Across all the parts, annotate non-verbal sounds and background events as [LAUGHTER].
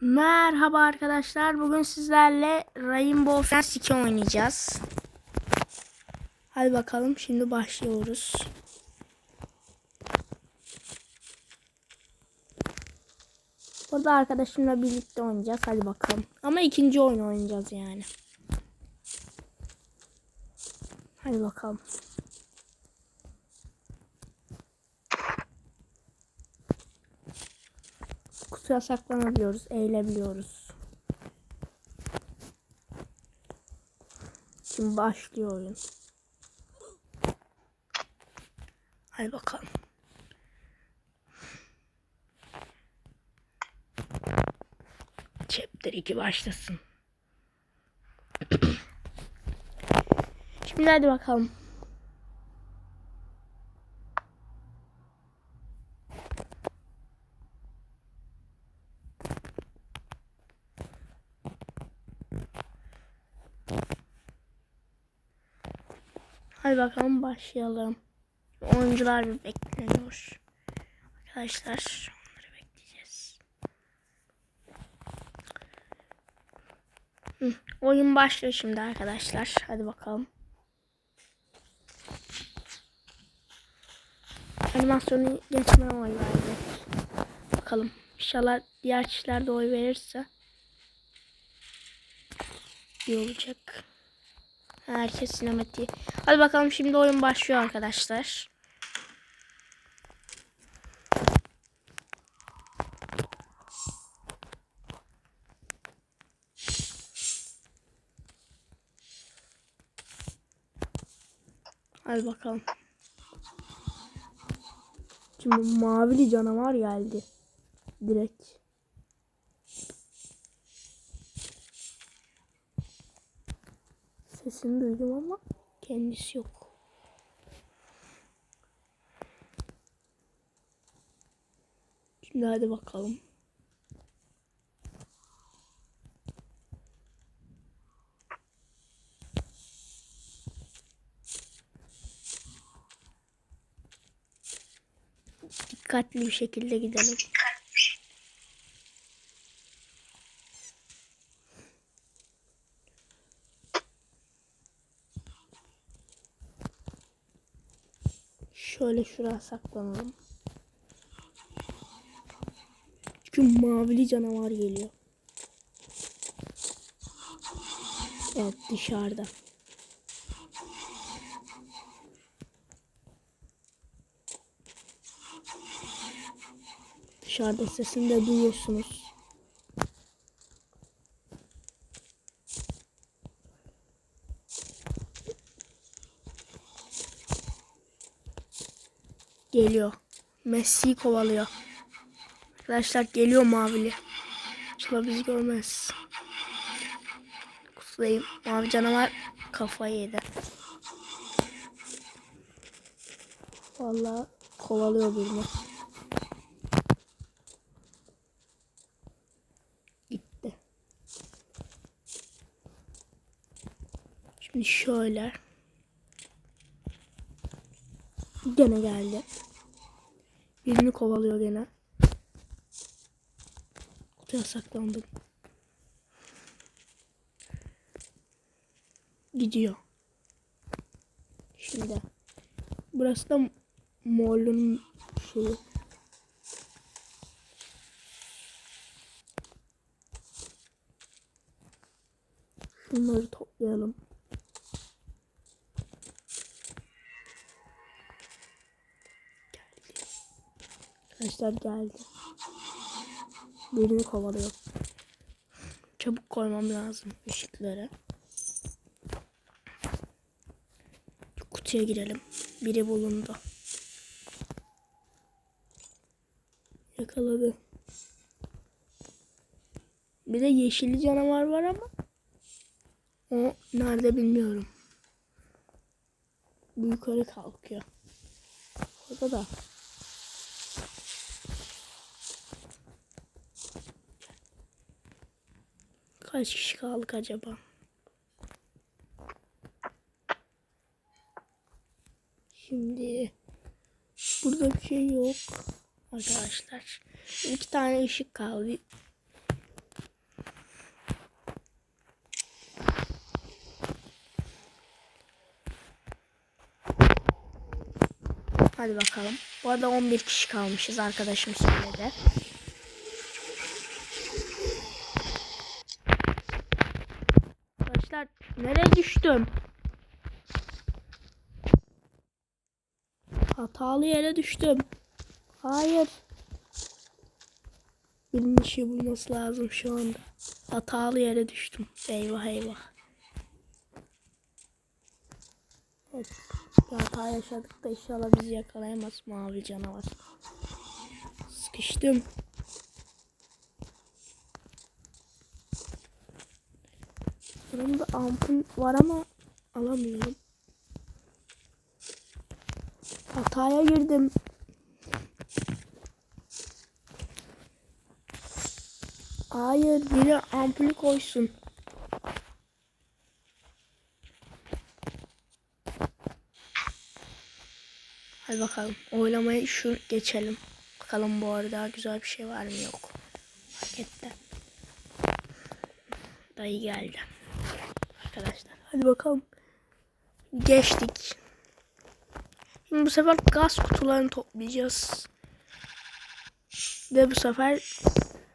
Merhaba arkadaşlar. Bugün sizlerle Rainbow Friends 2 oynayacağız. Hadi bakalım şimdi başlıyoruz. Burada arkadaşımla birlikte oynayacağız. Hadi bakalım. Ama ikinci oyun oynayacağız yani. Hadi bakalım. Kutuya saklanabiliyoruz, eğilebiliyoruz. Şimdi başlıyor oyun. Hadi bakalım. Chapter 2 başlasın. Şimdi hadi bakalım. Hadi bakalım başlayalım. Oyuncular bir bekleniyor. Arkadaşlar onları bekleyeceğiz. Hı, oyun başlıyor şimdi arkadaşlar. Hadi bakalım. Animasyonu geçmeye oy verdi. Bakalım. İnşallah diğer kişiler de oy verirse iyi olacak. Herkes sinematiği. Hadi bakalım şimdi oyun başlıyor arkadaşlar. Hadi bakalım. Şimdi mavili canavar geldi. Direkt. Sesini duydum ama kendisi yok. Şimdi hadi bakalım. Dikkatli bir şekilde gidelim. Şöyle şuraya saklanalım. Çünkü mavili canavar geliyor. Evet dışarıda. Dışarıda sesini de duyuyorsunuz. Geliyor. Messi kovalıyor. Arkadaşlar geliyor mavili. İnşallah bizi görmez. Kutlayayım. Mavi canavar kafayı yedi. Vallahi kovalıyor birini. Gitti. Şimdi şöyle. Gene geldi. Birini kovalıyor gene. Kutuya saklandım. Gidiyor. Şimdi. Burası da Moll'un şeyi. Şunları toplayalım. Arkadaşlar geldi. Birini kovalıyor. Çabuk koymam lazım ışıkları. Kutuya girelim. Biri bulundu. Yakaladı. Bir de yeşilli canavar var ama o nerede bilmiyorum. Yukarı kalkıyor. Orada da Kaç kişi kaldık acaba? Şimdi burada bir şey yok arkadaşlar. İki tane ışık kaldı. Hadi bakalım. Bu arada 11 kişi kalmışız arkadaşım söyledi. Düştüm? Hatalı yere düştüm. Hayır. Birinin şey bulması lazım şu anda. Hatalı yere düştüm. Eyvah eyvah. Evet. Bir hata yaşadık da inşallah bizi yakalayamaz mavi canavar. Sıkıştım. Yanımda ampul var ama alamıyorum. Hataya girdim. Hayır biri ampulü koysun. Hadi bakalım. Oylamayı şu geçelim. Bakalım bu arada güzel bir şey var mı yok. Pakette. Dayı geldi. Arkadaşlar hadi bakalım. Geçtik. Şimdi bu sefer gaz kutularını toplayacağız. Ve bu sefer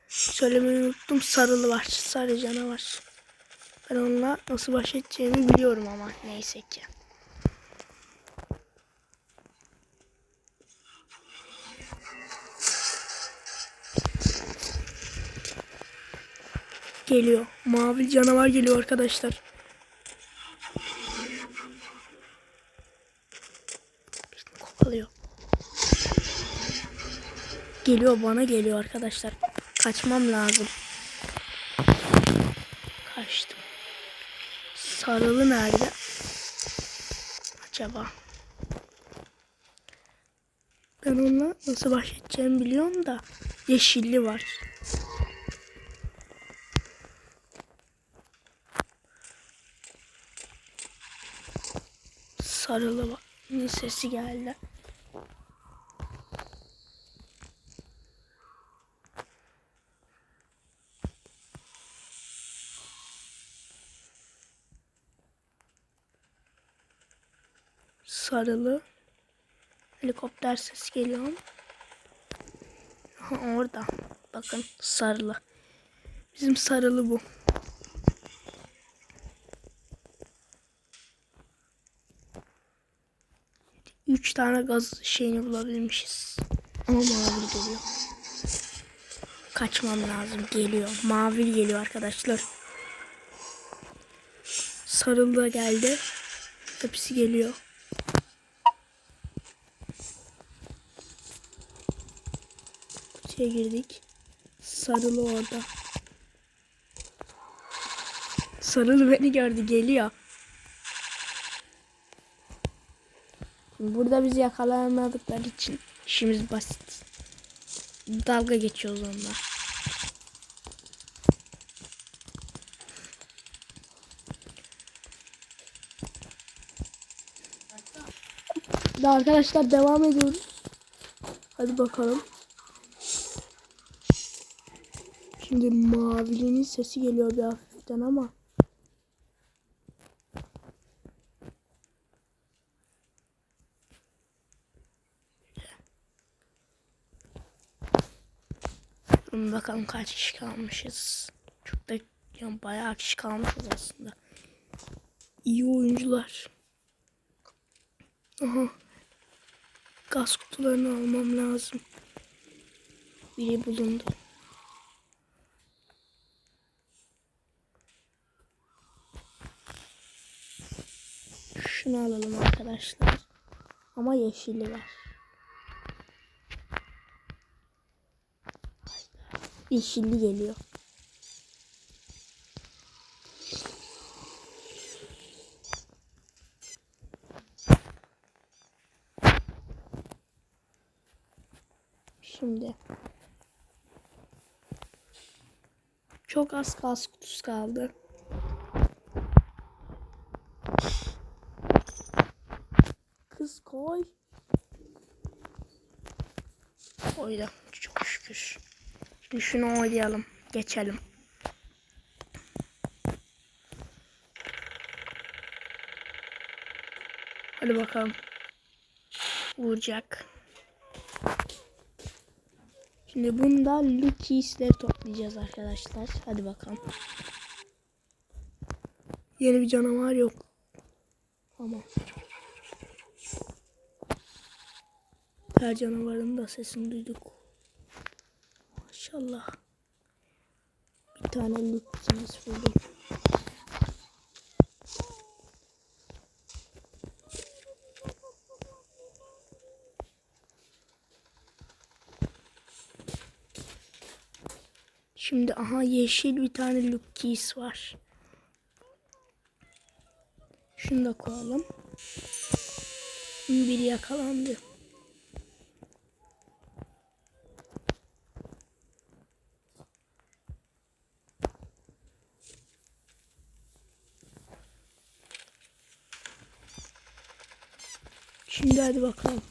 söylemeyi unuttum sarılı var. Sarı canavar. Ben onunla nasıl baş edeceğimi biliyorum ama neyse ki. Geliyor. Mavi canavar geliyor arkadaşlar. Kovalıyor. Geliyor bana geliyor arkadaşlar. Kaçmam lazım. Kaçtım. Sarılı nerede? Acaba? Ben onunla nasıl baş edeceğimi biliyorum da yeşilli var. Sarılı var. Ne sesi geldi? Sarılı. Helikopter sesi geliyor. Aha, [LAUGHS] orada. Bakın sarılı. Bizim sarılı bu. Üç tane gaz şeyini bulabilmişiz. Ama mavi geliyor. Kaçmam lazım. Geliyor. Mavi geliyor arkadaşlar. Sarılı da geldi. Hepsi geliyor. Kutuya girdik. Sarılı orada. Sarılı beni gördü. Geliyor. Burada bizi yakalayamadıkları için işimiz basit. Dalga geçiyoruz onunla. Da arkadaşlar devam ediyoruz. Hadi bakalım. Şimdi mavinin sesi geliyor bir hafiften ama. Bakalım kaç kişi kalmışız. Çok da yani bayağı kişi kalmışız aslında. İyi oyuncular. Aha. Gaz kutularını almam lazım. Biri bulundu. Şunu alalım arkadaşlar. Ama yeşili var. Yeşilli geliyor. Şimdi çok az gaz kutusu kaldı. Kız koy. Koydum. Şimdi şunu oynayalım. Geçelim. Hadi bakalım. vuracak. Şimdi bunda Lucky'sleri toplayacağız arkadaşlar. Hadi bakalım. Yeni bir canavar yok. Ama. Her canavarın da sesini duyduk. Maşallah. Bir tane Lucky'miz buldum. Şimdi aha yeşil bir tane Lucky's var. Şunu da koyalım. Biri yakalandı. Şimdi hadi bakalım.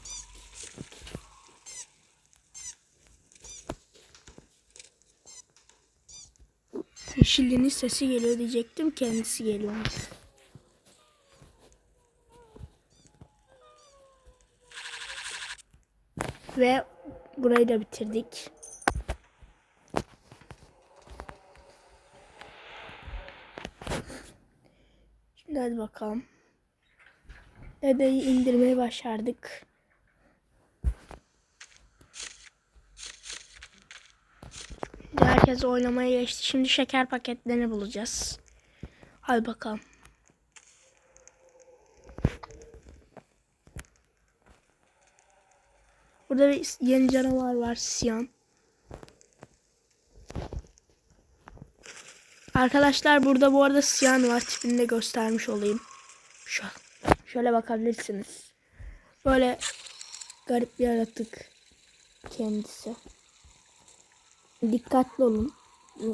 Yeşilliğinin sesi geliyor diyecektim. Kendisi geliyormuş. Ve burayı da bitirdik. Şimdi hadi bakalım. Dedeyi indirmeyi başardık. Herkes oynamaya geçti. Şimdi şeker paketlerini bulacağız. Hadi bakalım. Burada bir yeni canavar var. Siyan. Arkadaşlar burada bu arada Siyan var. Tipini de göstermiş olayım. Şöyle bakabilirsiniz. Böyle garip bir yaratık kendisi. Dikkatli olun.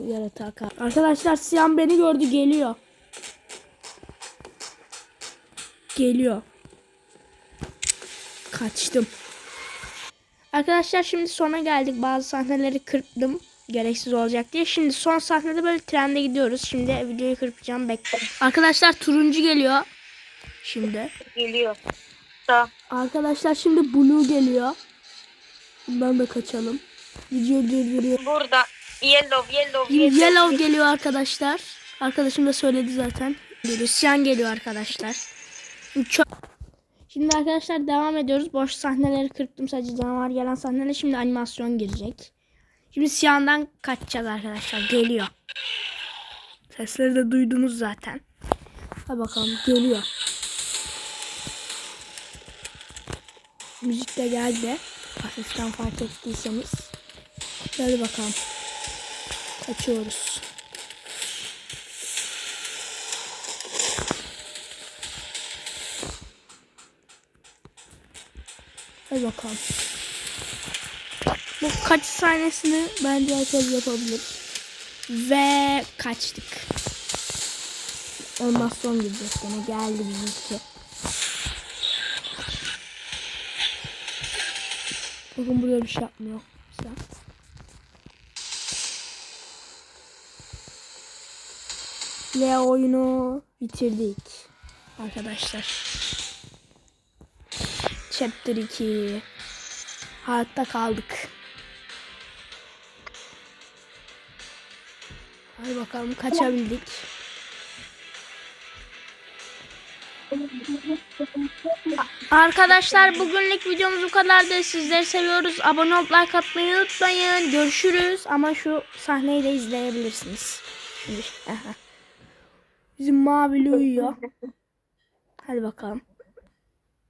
Yaratığa karşı. Arkadaşlar Siyan beni gördü geliyor. Geliyor. Kaçtım. Arkadaşlar şimdi sona geldik. Bazı sahneleri kırptım. Gereksiz olacak diye. Şimdi son sahnede böyle trende gidiyoruz. Şimdi videoyu kırpacağım. Bekle. Arkadaşlar turuncu geliyor. Şimdi. Geliyor. Sağ. Arkadaşlar şimdi blue geliyor. Bundan da kaçalım. Video durduruyor. Burada. Yellow, yellow, yellow. yellow geliyor arkadaşlar. Arkadaşım da söyledi zaten. Lucian geliyor arkadaşlar. Çok... Şimdi arkadaşlar devam ediyoruz. Boş sahneleri kırptım sadece canavar gelen sahneler. Şimdi animasyon girecek. Şimdi Siyan'dan kaçacağız arkadaşlar. Geliyor. Sesleri de duydunuz zaten. Hadi bakalım geliyor. Müzik de geldi. Hafiften fark ettiyseniz. Hadi bakalım. Kaçıyoruz. Hadi bakalım. Bu kaç sahnesini bence herkes yapabilir. Ve kaçtık. Animasyon gidecek gene geldi bizimki. Bakın buraya bir şey yapmıyor. Güzel. Ve oyunu bitirdik. Arkadaşlar. Chapter 2. Hayatta kaldık. Hadi bakalım kaçabildik. Arkadaşlar bugünlük videomuz bu kadardı. Sizleri seviyoruz. Abone olup like atmayı unutmayın. Görüşürüz. Ama şu sahneyi de izleyebilirsiniz. [LAUGHS] Bizim mavi uyuyor. Hadi bakalım.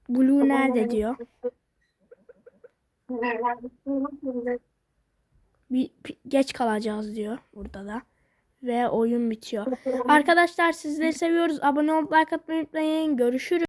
Blue nerede diyor. Bir- geç kalacağız diyor burada da. Ve oyun bitiyor. Arkadaşlar sizleri seviyoruz. Abone olup like atmayı unutmayın. Görüşürüz.